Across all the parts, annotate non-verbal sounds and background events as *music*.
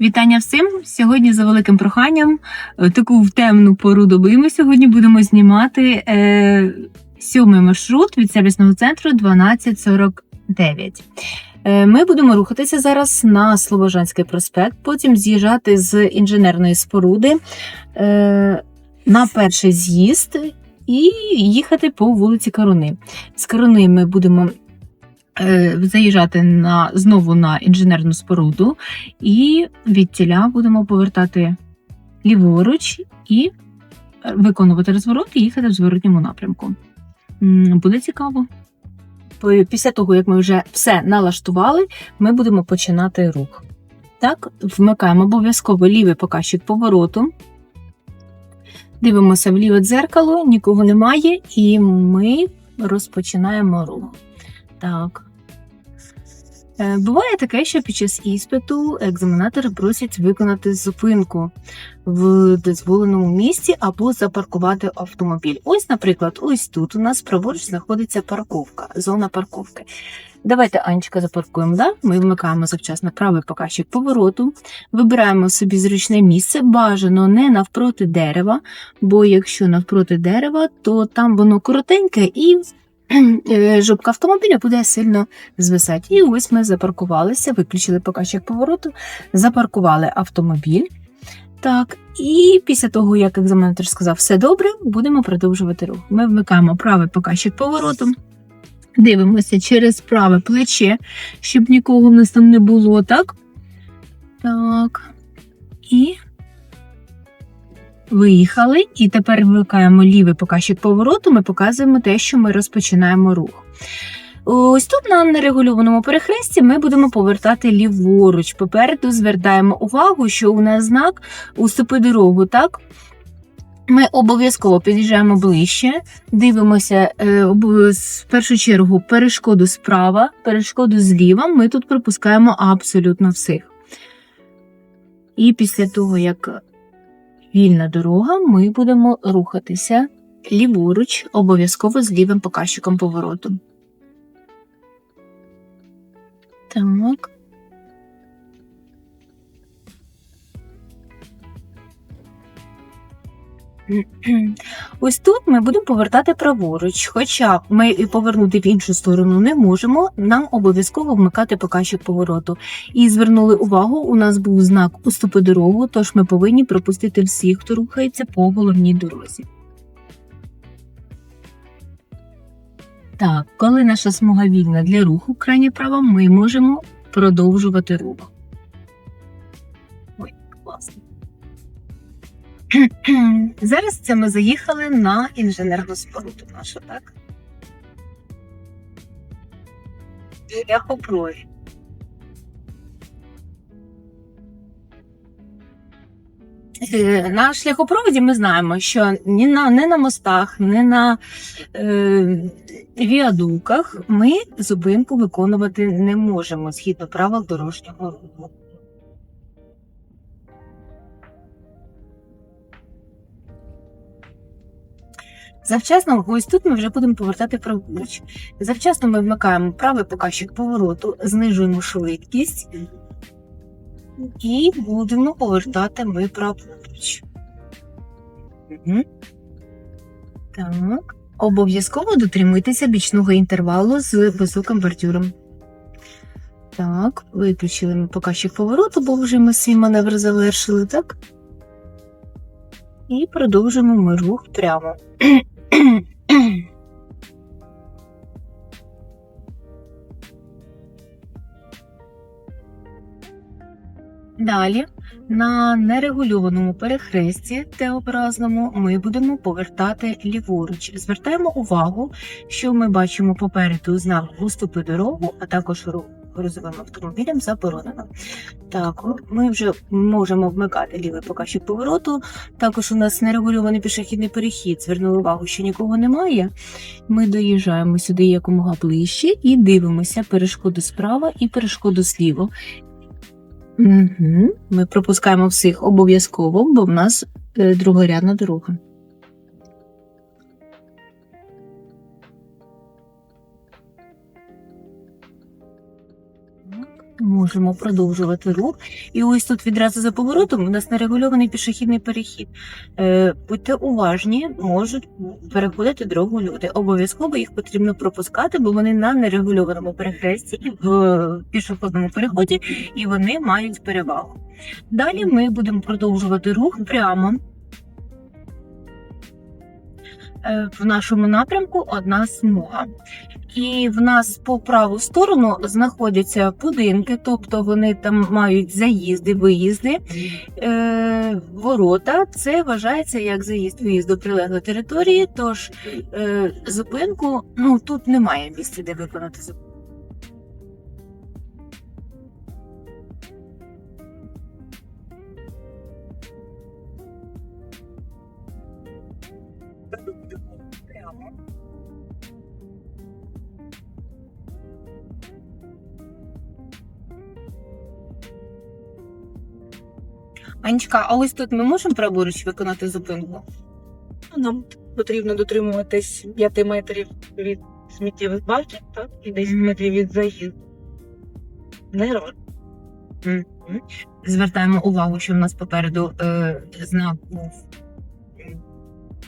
Вітання всім! Сьогодні за великим проханням, е, таку в темну пору доби ми сьогодні будемо знімати е, сьомий маршрут від сервісного центру 1249. Е, ми будемо рухатися зараз на Слобожанський проспект, потім з'їжджати з інженерної споруди е, на перший з'їзд і їхати по вулиці Каруни. З Каруни ми будемо заїжджати на, знову на інженерну споруду. І від тіля будемо повертати ліворуч і виконувати розворот і їхати в зворотньому напрямку. Буде цікаво. Після того, як ми вже все налаштували, ми будемо починати рух. Так, вмикаємо обов'язково лівий показчик повороту. Дивимося в ліве дзеркало, нікого немає, і ми розпочинаємо рух. Так, Е, Буває таке, що під час іспиту екзаменатори просять виконати зупинку в дозволеному місці або запаркувати автомобіль. Ось, наприклад, ось тут у нас праворуч знаходиться парковка, зона парковки. Давайте, Анечка, запаркуємо. Да? Ми вмикаємо завчасно правий показчик повороту, вибираємо собі зручне місце, бажано не навпроти дерева, бо якщо навпроти дерева, то там воно коротеньке і е, *clears throat* жопка автомобіля буде сильно звисати. І ось ми запаркувалися, виключили показчик повороту, запаркували автомобіль. Так, і після того, як екзаменатор сказав все добре, будемо продовжувати рух. Ми вмикаємо правий показчик повороту, дивимося через праве плече, щоб нікого в нас там не було, так? Так. І виїхали. І тепер вмикаємо лівий показчик повороту, ми показуємо те, що ми розпочинаємо рух. Ось тут на нерегульованому перехресті ми будемо повертати ліворуч. Попереду звертаємо увагу, що у нас знак уступи дорогу, так? Ми обов'язково під'їжджаємо ближче, дивимося е, в першу чергу перешкоду справа, перешкоду зліва. Ми тут пропускаємо абсолютно всіх. І після того, як вільна дорога, ми будемо рухатися ліворуч, обов'язково з лівим показчиком повороту. Так. *clears throat* Ось тут ми будемо повертати праворуч, хоча ми і повернути в іншу сторону не можемо, нам обов'язково вмикати показчик повороту. І звернули увагу, у нас був знак «Уступи дорогу, тож ми повинні пропустити всіх, хто рухається по головній дорозі. Так, коли наша смуга вільна для руху крайнє право, ми можемо продовжувати рух. *clears throat* Зараз це ми заїхали на інженерну споруду нашу, так? Шляхопровід. Е, На шляхопроводі ми знаємо, що ні на, не на мостах, ні на е, віадуках ми зупинку виконувати не можемо згідно правил дорожнього руху. Завчасно, ось тут ми вже будемо повертати праворуч. Завчасно ми вмикаємо правий показчик повороту, знижуємо швидкість і будемо повертати ми праворуч. Так. Обов'язково дотримуйтеся бічного інтервалу з високим бордюром. Так, виключили ми показчик повороту, бо вже ми свій маневр завершили, так? І продовжимо ми рух прямо. Далі на нерегульованому перехресті Т-образному ми будемо повертати ліворуч. Звертаємо увагу, що ми бачимо попереду знак «Уступи дорогу, а також рух грузовим автомобілям заборонено. Так, ми вже можемо вмикати лівий показчик повороту. Також у нас нерегульований пішохідний перехід. Звернули увагу, що нікого немає. Ми доїжджаємо сюди якомога ближче і дивимося перешкоду справа і перешкоду зліва. Угу. Ми пропускаємо всіх обов'язково, бо в нас е, другорядна дорога. Можемо продовжувати рух. І ось тут відразу за поворотом у нас нерегульований пішохідний перехід. Е, Будьте уважні, можуть переходити дорогу люди. Обов'язково їх потрібно пропускати, бо вони на нерегульованому перехресті в пішохідному переході, і вони мають перевагу. Далі ми будемо продовжувати рух прямо. Е, В нашому напрямку одна смуга. І в нас по праву сторону знаходяться будинки, тобто вони там мають заїзди, виїзди. Е, ворота це вважається як заїзд виїзд до прилеглої території. Тож е, зупинку ну тут немає місця, де виконати зупинку. Анечка, а ось тут ми можемо праворуч виконати зупинку? Нам потрібно дотримуватись 5 метрів від сміттєвих баків, так? І 10 метрів від заїзду. Не рад. Звертаємо увагу, що в нас попереду е, знак був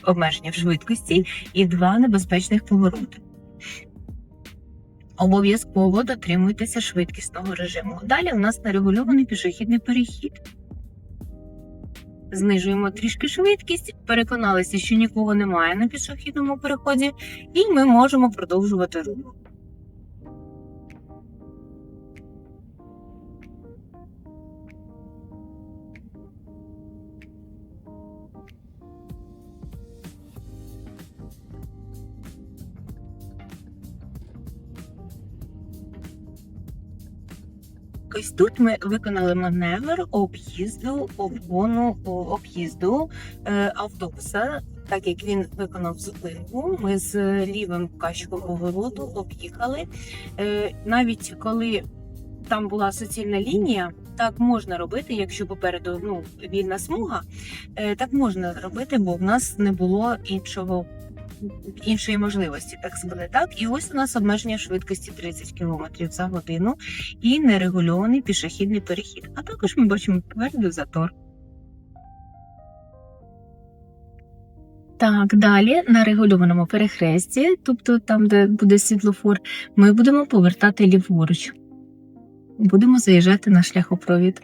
обмеження в швидкості і два небезпечних повороти. Обов'язково дотримуйтеся швидкісного режиму. Далі у нас нерегульований пішохідний перехід. Знижуємо трішки швидкість, переконалися, що нікого немає на пішохідному переході, і ми можемо продовжувати рух. Ось тут ми виконали маневр об'їзду, обгону об'їзду е, автобуса. Так як він виконав зупинку, ми з лівим кащиком повороту об'їхали. Е, навіть коли там була суцільна лінія, так можна робити, якщо попереду ну, вільна смуга, е, так можна робити, бо в нас не було іншого. Іншої можливості, так сказати, так. І ось у нас обмеження швидкості 30 км за годину і нерегульований пішохідний перехід. А також ми бачимо попереду затор. Так, далі на регульованому перехресті, тобто там, де буде світлофор, ми будемо повертати ліворуч. Будемо заїжджати на шляхопровід.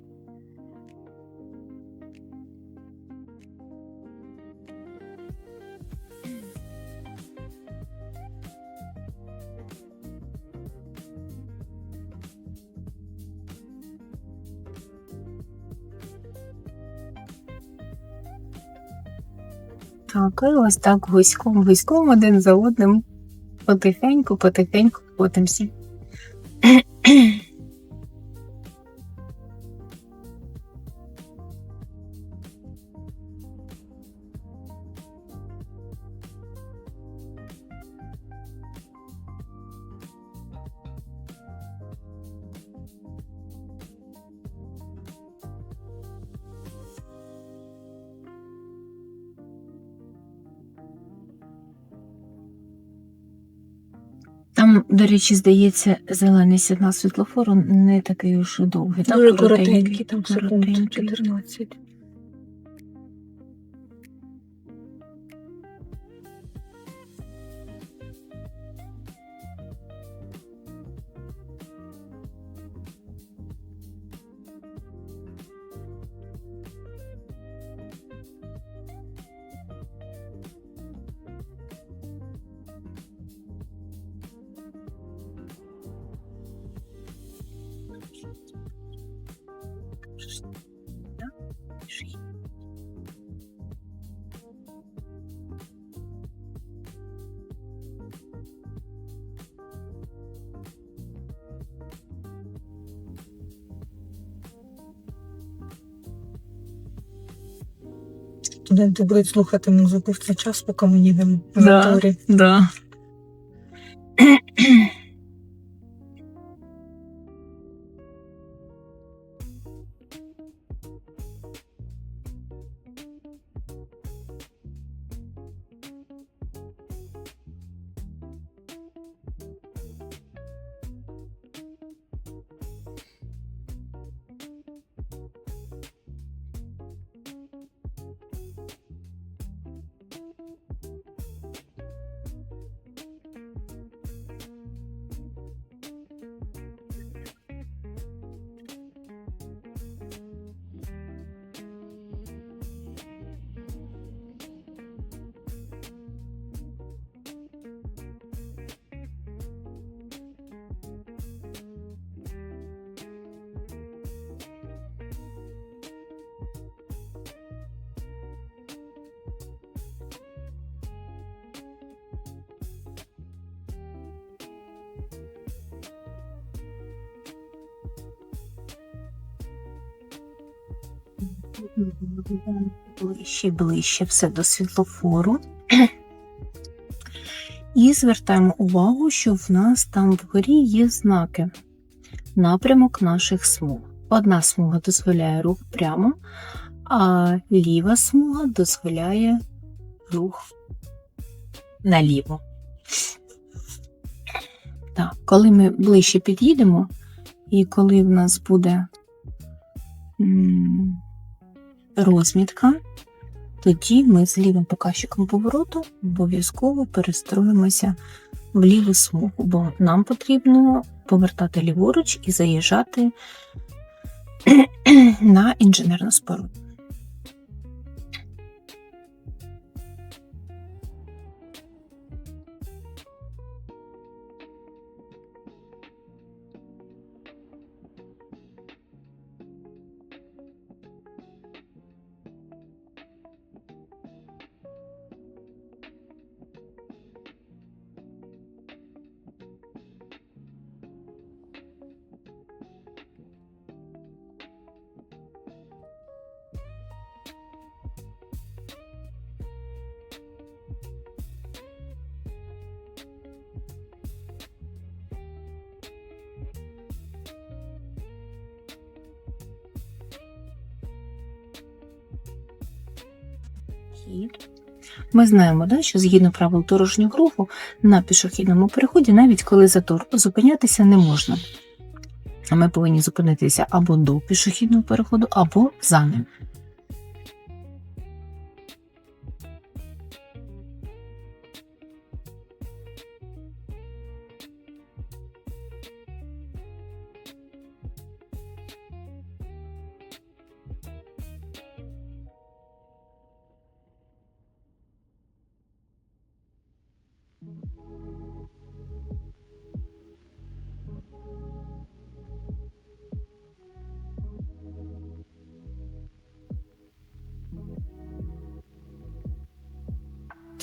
Так, ось так гуськом, гуськом один за одним. Потихеньку, потихеньку котимся. До речі, здається, зелений сигнал світлофору не такий уж довгий. Дуже коротенький, там секунд 14. Студенти будуть слухати музику в цей час, поки ми їдемо в Да. Да. Ближче, ближче все до світлофору. І звертаємо увагу, що в нас там вгорі є знаки. Напрямок наших смуг. Одна смуга дозволяє рух прямо, а ліва смуга дозволяє рух наліво. Так, коли ми ближче під'їдемо, і коли в нас буде розмітка, тоді ми з лівим показчиком повороту обов'язково перестроїмося в ліву смугу, бо нам потрібно повертати ліворуч і заїжджати *clears throat* на інженерну споруду. Хід. Ми знаємо, да, що згідно правил дорожнього руху на пішохідному переході, навіть коли затор, зупинятися не можна. А Ми повинні зупинитися або до пішохідного переходу, або за ним.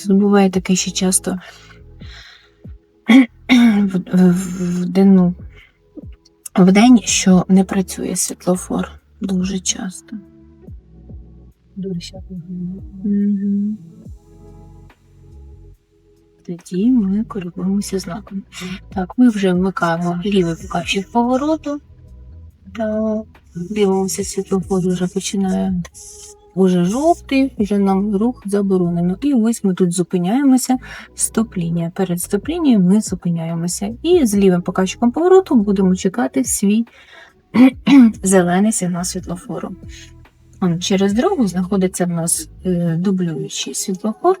Тут буває таке ще часто *clears throat* в, в, в, денну, в день, що не працює світлофор дуже часто. Мгм. Тоді ми коригуємося знаком. Так, ми вже вмикаємо лівий показчик повороту. Так, дивимося, світлофор вже починає уже жовтий, вже нам рух заборонено. І ось ми тут зупиняємося. Стоп-лінія. Перед стоп-лінією ми зупиняємося. І з лівим показчиком повороту будемо чекати свій *clears throat* зелений сигнал світлофору. Через дорогу знаходиться в нас е, дублюючий світлофор.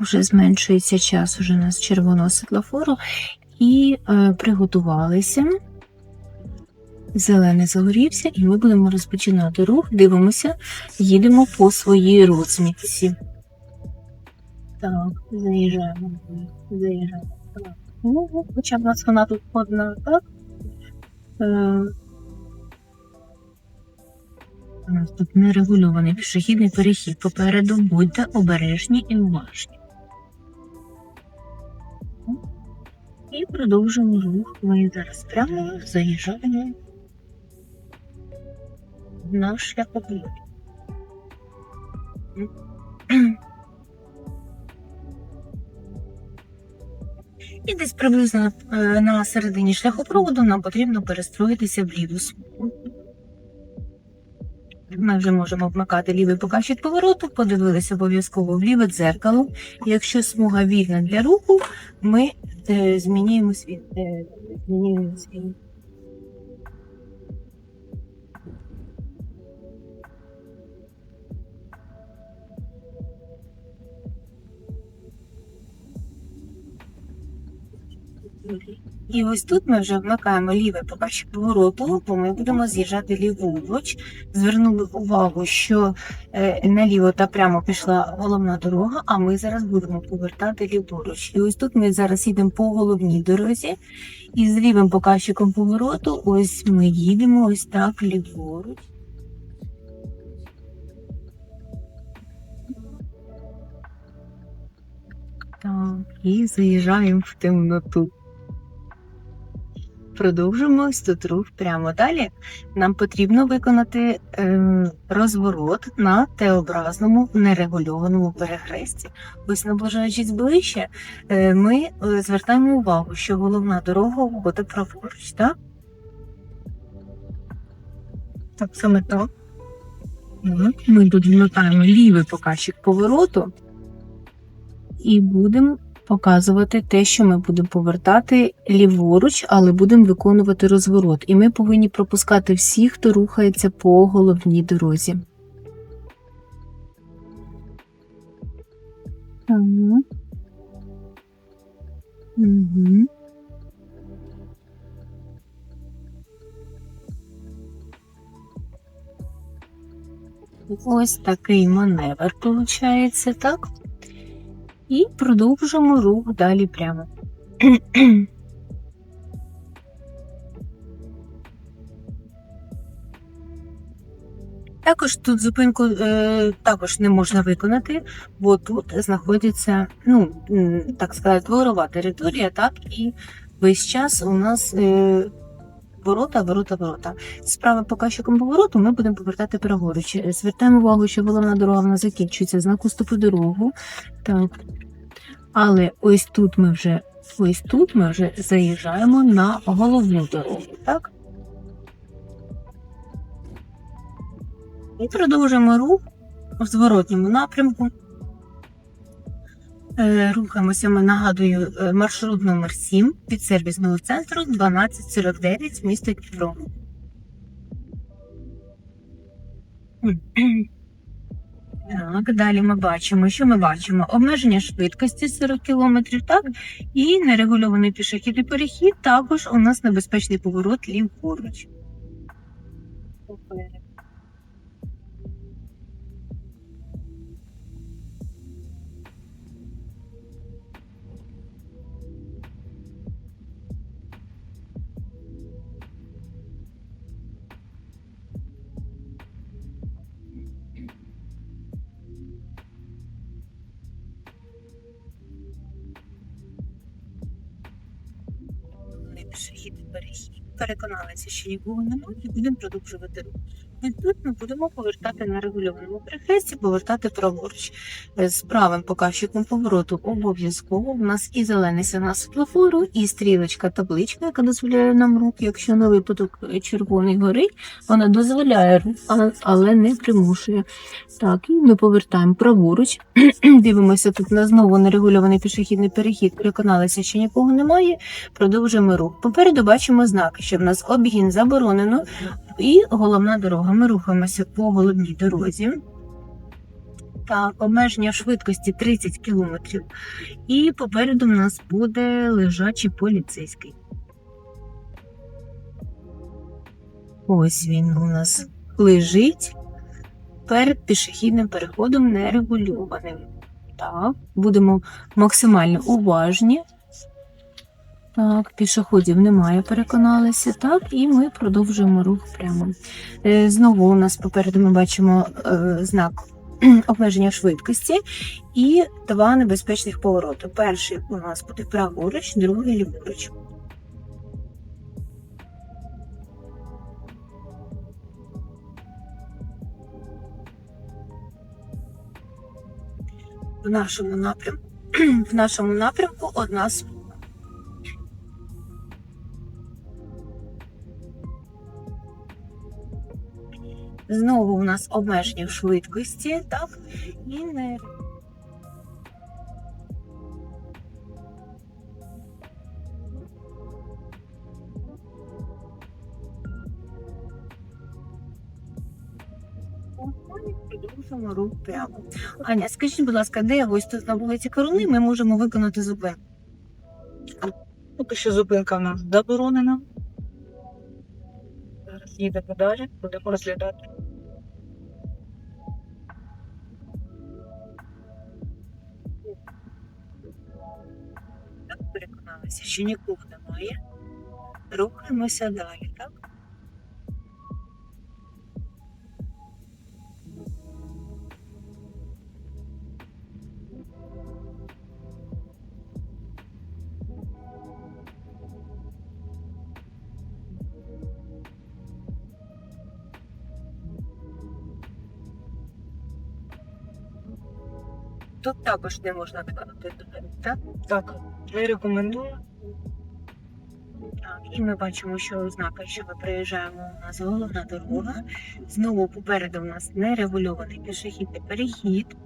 Так, уже зменшується час уже у нас червоного світлофору. І е, приготувалися. Зелений загорівся, і ми будемо розпочинати рух. Дивимося, їдемо по своїй розмітці. Так, заїжджаємо. Заїжджаємо. Так. Ну, хоча б нас вона тут одна, так? Е, у нас тут нерегульований пішохідний перехід. Попереду будьте обережні і уважні. І продовжуємо рух. Ми зараз прямо заїжджаємо на шляхопровід. І десь приблизно е, на середині шляхопроводу нам потрібно перестроїтися в ліву смугу. Ми вже можемо вмикати лівий показчик повороту, подивилися обов'язково в ліве дзеркало. Якщо смуга вільна для руху, ми е, змінюємо світ. І ось тут ми вже вмикаємо лівий показчик повороту, бо ми будемо з'їжджати ліворуч. Звернули увагу, що е, наліво та прямо пішла головна дорога, а ми зараз будемо повертати ліворуч. І ось тут ми зараз їдемо по головній дорозі, і з лівим показчиком повороту ось ми їдемо ось так ліворуч. Так, і заїжджаємо в темноту. Тут рух прямо далі. Нам потрібно виконати е, розворот на Т-образному нерегульованому перехресті. Ось наближаючись ближче, е, ми е, звертаємо увагу, що головна дорога буде праворуч, так? Так, саме. Так, Ми тут вмикаємо лівий показчик повороту і будемо показувати те, що ми будемо повертати ліворуч, але будемо виконувати розворот. І ми повинні пропускати всіх, хто рухається по головній дорозі. Угу. Угу. Ось такий маневр виходить, так? І продовжимо рух далі прямо. *clears throat* Також тут зупинку е, також не можна виконати, бо тут знаходиться, ну, так сказати, дворова територія, так, і весь час у нас е, ворота, ворота, ворота. Справа показчиком повороту ми будемо повертати праворуч. Е, Звертаємо увагу, що головна дорога в нас закінчується знаку стопу дорогу. Так. Але ось тут ми вже ось тут ми вже заїжджаємо на головну дорогу, так? І продовжуємо рух у зворотньому напрямку. Е, Рухаємося, ми нагадую, е, маршрут номер 7 від сервісного центру 1249 місто Дніпро. Так, далі ми бачимо, що ми бачимо? Обмеження швидкості 40 км, так, і нерегульований пішохідний перехід, також у нас небезпечний поворот ліворуч. Переконалися, що нікого немає, і будемо продовжувати рух. Ми будемо повертати на регульованому перехресті, повертати праворуч. Е, З правим показчиком повороту обов'язково. У нас і зелений сигнал світлофору, і стрілочка табличка, яка дозволяє нам рух. Якщо на випадок е, червоний горить, вона дозволяє рух, але не примушує. Так, і ми повертаємо праворуч. *clears throat* Дивимося тут на знову нерегульований пішохідний перехід. Переконалися, що нікого немає. Продовжуємо рух. Попереду бачимо знаки, що в нас обгін заборонено і головна дорога. Ми рухаємося по головній дорозі. Так, обмеження швидкості 30 км. І попереду в нас буде лежачий поліцейський. Ось він у нас лежить перед пішохідним переходом нерегульованим. Так, будемо максимально уважні. Так, пішоходів немає, переконалися. Так, і ми продовжуємо рух прямо. Е, Знову у нас попереду ми бачимо е, знак *clears throat* обмеження швидкості і два небезпечних повороти. Перший у нас буде праворуч, другий ліворуч. В нашому напрямку, *clears throat* в нашому напрямку одна смуга. Знову у нас обмеження в швидкості, так? І не Продовжуємо рух прямо. Аня, скажіть, будь ласка, де ось тут на вулиці Корони ми можемо виконати зупинку? Поки що зупинка в нас заборонена. Зараз їдемо далі, будемо розглядати. Переконалися, що нікого немає. Рухаємося далі, так? Тут також не можна виконати зупинку, так? Так, не рекомендую. Так, і ми бачимо, що ознака, що ми приїжджаємо у нас головна дорога. Знову попереду у нас нерегульований пішохідний перехід.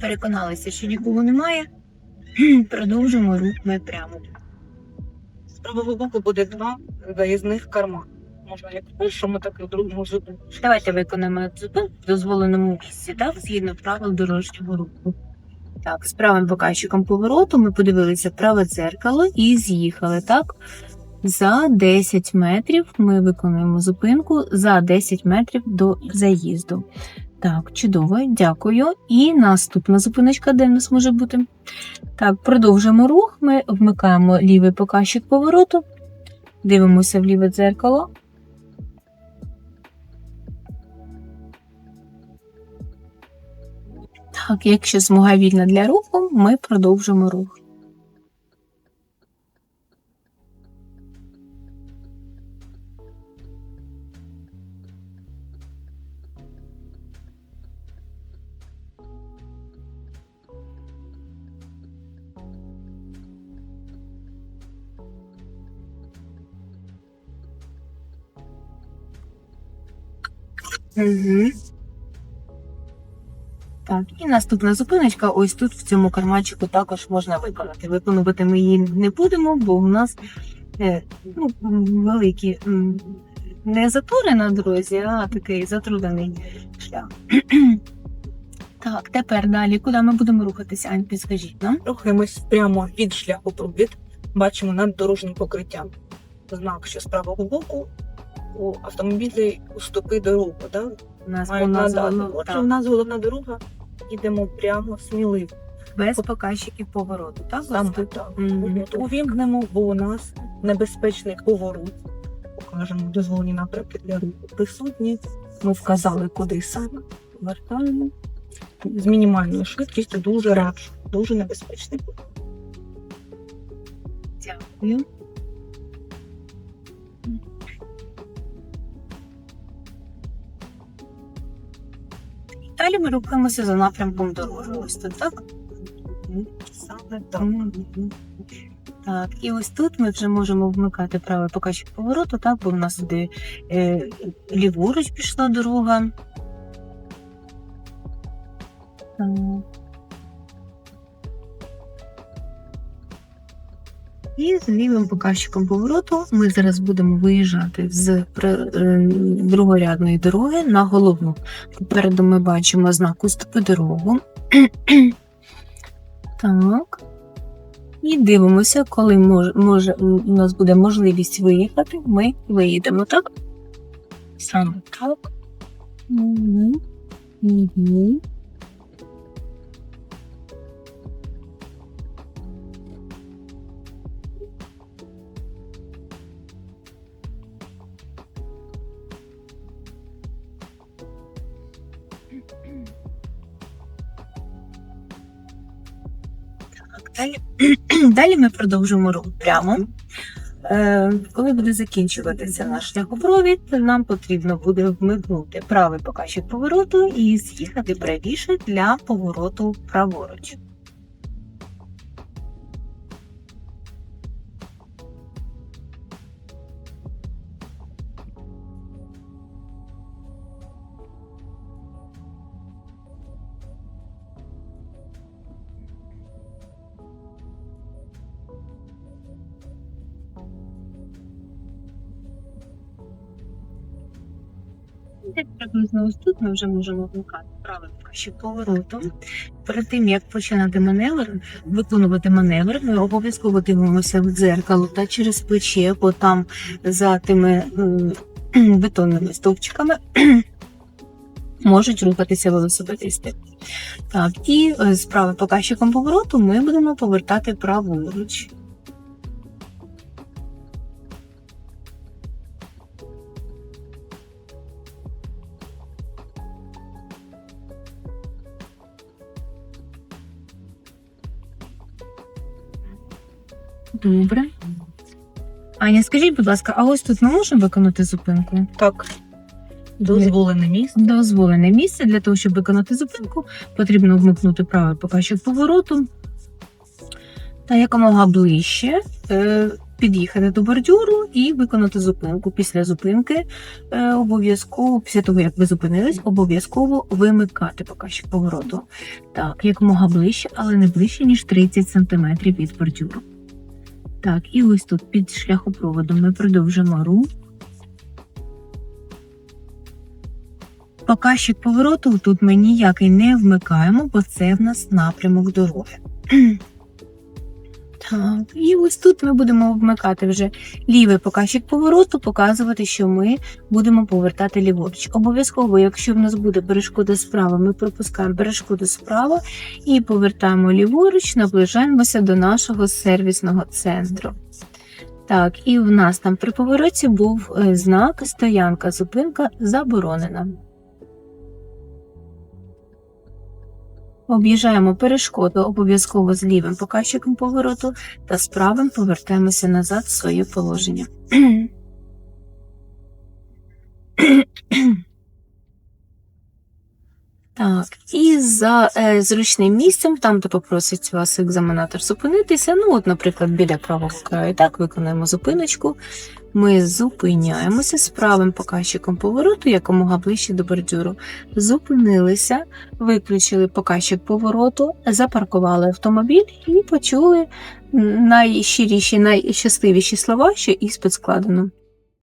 Переконалися, що нікого немає. *clears throat* Продовжуємо рух ми прямо. З правого боку буде два заїзних карман. Можна як в першому, так і другому зупинку. Давайте виконаємо зупинку в дозволеному місці, так, згідно правил дорожнього руху. Так, з правим показчиком повороту ми подивилися праве дзеркало і з'їхали, так? За 10 метрів ми виконуємо зупинку за 10 метрів до заїзду. Так, чудово, дякую. І наступна зупиночка, де в нас може бути. Так, продовжуємо рух. Ми вмикаємо лівий показчик повороту, дивимося в ліве дзеркало. Якщо смуга вільна для руху, ми продовжимо рух. Угу. Так, і наступна зупиночка. Ось тут в цьому карманчику також можна виконати. Виконувати ми її не будемо, бо у нас е, ну, великі не затори на дорозі, а такий затруднений шлях. *clears throat* Так, тепер далі. Куди ми будемо рухатися? Ань, підскажіть нам. Рухаємось прямо від шляху провід. Бачимо над дорожнім покриттям. Знак, що з правого боку у автомобілі уступи дорогу. Да? У нас Мають вона Отже, так, у нас головна дорога. Йдемо прямо сміливо. без показчиків повороту. Так, Саме так. Увімкнемо, бо у нас небезпечний поворот. Покажемо дозволені напрямки для руху присутні. Ми вказали, куди саме. Вертаємо. З мінімальною швидкістю дуже раджу. Дуже небезпечний поворот. Дякую. Далі ми рухаємося за напрямком дороги. Ось тут, так? Саме так. Так, і ось тут ми вже можемо вмикати правий покачок повороту, так, бо в нас сюди е, ліворуч пішла дорога. Так. І з лівим показчиком повороту ми зараз будемо виїжджати з е, другорядної дороги на головну. Попереду ми бачимо знак уступи дорогу. *clears throat* Так. І дивимося, коли може, може, у нас буде можливість виїхати, ми виїдемо, так? Саме так. Угу. Угу. *clears throat* далі, ми продовжуємо рух прямо. Е, коли буде закінчуватися наш шляхопровід, нам потрібно буде вмикнути правий показчик повороту і з'їхати правіше для повороту праворуч. Десь приблизно ось тут ми вже можемо вмикати правий показчик повороту. Перед тим як починати маневр, виконувати маневр, ми обов'язково дивимося в дзеркало та через плече, бо там за тими *clears throat* бетонними стовпчиками *clears throat* можуть рухатися велосипедисти. Так, і е, з правим показчиком повороту ми будемо повертати праворуч. Добре. Аня, скажіть, будь ласка, а ось тут ми можемо виконати зупинку? Так. Дозволене місце. Дозволене місце для того, щоб виконати зупинку, потрібно вмикнути правий показчик повороту та якомога ближче е, під'їхати до бордюру і виконати зупинку. Після зупинки е, обов'язково, після того як ви зупинились, обов'язково вимикати показчик повороту. Так, якомога ближче, але не ближче, ніж 30 см від бордюру. Так, і ось тут під шляхопроводом ми продовжимо рух. Показчик повороту тут ми ніякий не вмикаємо, бо це в нас напрямок дороги. Так, і ось тут ми будемо вмикати вже лівий показчик повороту, показувати, що ми будемо повертати ліворуч. Обов'язково, якщо в нас буде перешкода справа, ми пропускаємо перешкоду справа і повертаємо ліворуч, наближаємося до нашого сервісного центру. Так, і в нас там при повороті був е, знак стоянка, зупинка заборонена. Об'їжджаємо перешкоду обов'язково з лівим показчиком повороту та з правим повертаємося назад в своє положення. *clears throat* *clears throat* Так, і за е, зручним місцем, там, де попросить вас екзаменатор зупинитися, ну, от, наприклад, біля правого краю, так, виконаємо зупиночку. Ми зупиняємося з правим показчиком повороту, якомога ближче до бордюру. Зупинилися, виключили показчик повороту, запаркували автомобіль і почули найщиріші, найщасливіші слова, що іспит складено.